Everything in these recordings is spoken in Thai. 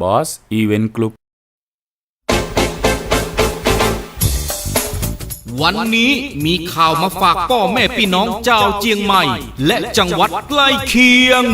บอสอีเวนต์กลุ่มวันนี้มีข่าวมาฝากพ่อแม่พี่น้องเจ้าวเจียงใหม่ และจังหวัดใกล้เคียง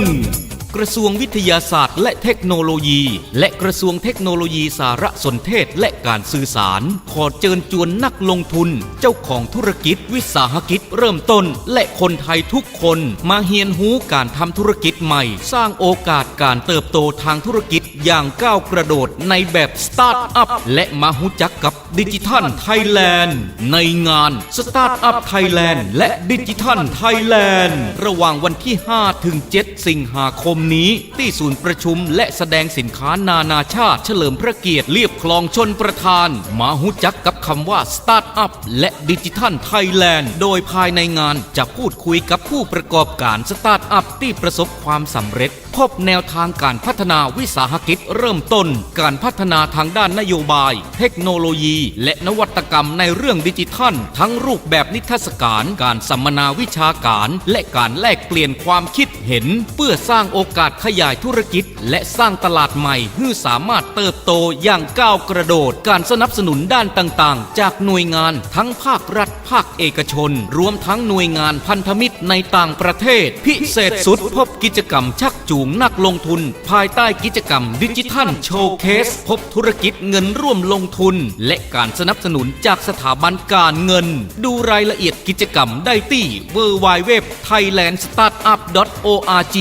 กระทรวงวิทยาศาสตร์ และเทคโนโลยี และกระทรวงเทคโนโลยีสารสนเทศและการสื่อสาร ขอเชิญชวนนักลงทุน เจ้าของธุรกิจ วิสาหกิจ เริ่มต้น และคนไทยทุกคน มาเฮียนหูการทำธุรกิจใหม่ สร้างโอกาสการเติบโตทางธุรกิจอย่างก้าวกระโดดในแบบสตาร์ทอัพและมาหูจักกับดิจิทัลไทยแลนด์ในงานสตาร์ทอัพไทยแลนด์และดิจิทัลไทยแลนด์ระหว่างวันที่ 5 ถึง 7 สิงหาคมนี้ ที่ศูนย์ประชุมและแสดงสินค้านานาชาติ เฉลิมพระเกียรติเรียบคลองชนประทาน มาหูจักกับคำว่าสตาร์ทอัพและดิจิทัลไทยแลนด์ โดยภายในงานจะพูดคุยกับผู้ประกอบการสตาร์ทอัพที่ประสบความสำเร็จ พบแนวทางการพัฒนาวิสาหกิจเริ่มต้น การพัฒนาทางด้านนโยบาย เทคโนโลยี และนวัตกรรมในเรื่องดิจิทัล ทั้งรูปแบบนิทรรศการ การสัมมนาวิชาการ และการแลกเปลี่ยนความคิดเห็น เพื่อสร้างโอกาสขยายธุรกิจ และสร้างตลาดใหม่ให้สามารถเติบโตอย่างก้าวกระโดด การสนับสนุนด้านต่างๆ จากหน่วยงานทั้งภาครัฐภาคเอกชน รวมทั้งหน่วยงานพันธมิตรในต่างประเทศ พิเศษสุดพบกิจกรรมชักจูงนักลงทุน ภายใต้กิจกรรมดิจิทัลโชว์เคส พบธุรกิจเงินร่วมลงทุน และการสนับสนุนจากสถาบันการเงิน ดูรายละเอียดกิจกรรมได้ที่ w w w t h a i l a n d s t a r t u p o r g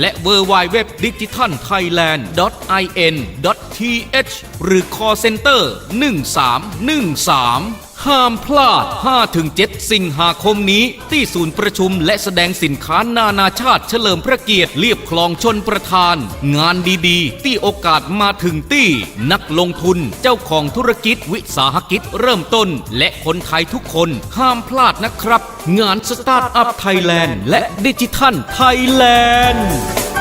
และ w w w d i g i t a l t h a i l a n d i n t h หรือ call center 1313ห้ามพลาด 5-7 สิงหาคมนี้ ที่ศูนย์ประชุมและแสดงสินค้านานาชาติเฉลิมพระเกียรติเรียบคลองชนประทาน งานดีๆ ที่โอกาสมาถึงที่ นักลงทุนเจ้าของธุรกิจวิสาหกิจเริ่มต้น และคนไทยทุกคนห้ามพลาดนะครับ งานสตาร์ทอัพไทยแลนด์และดิจิทัลไทยแลนด์